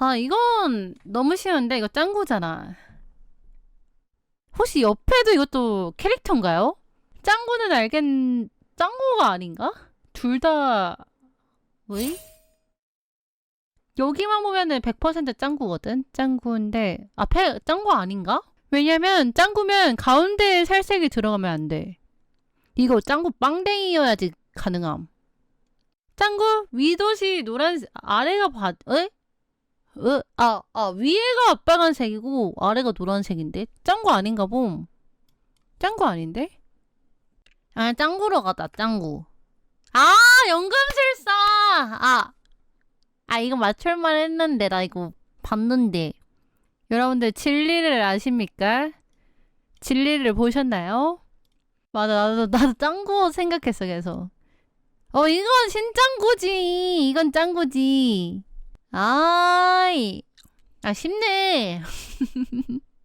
아, 이건 너무 쉬운데 이거 짱구잖아. 혹시 옆에도 이것도 캐릭터인가요? 짱구는 알겠... 짱구가 아닌가? 둘 다... 뭐이? 여기만 보면은 100% 짱구거든? 짱구인데 앞에 짱구 아닌가? 왜냐면 짱구면 가운데에 살색이 들어가면 안 돼. 이거 짱구 빵댕이여야지 가능함. 짱구 위도시 노란색 아래가 바 에? 어? 아, 아 위에가 빨간색이고 아래가 노란색인데 짱구 아닌가 봄. 짱구 아닌데? 아 짱구로 가다 짱구. 아 연금술사. 아, 아 이거 맞출만 했는데 나 이거 봤는데. 여러분들 진리를 아십니까? 진리를 보셨나요? 맞아 나도 나도 짱구 생각했어 계속. 어, 이건 신짱구지. 이건 짱구지. 아이. 아, 쉽네.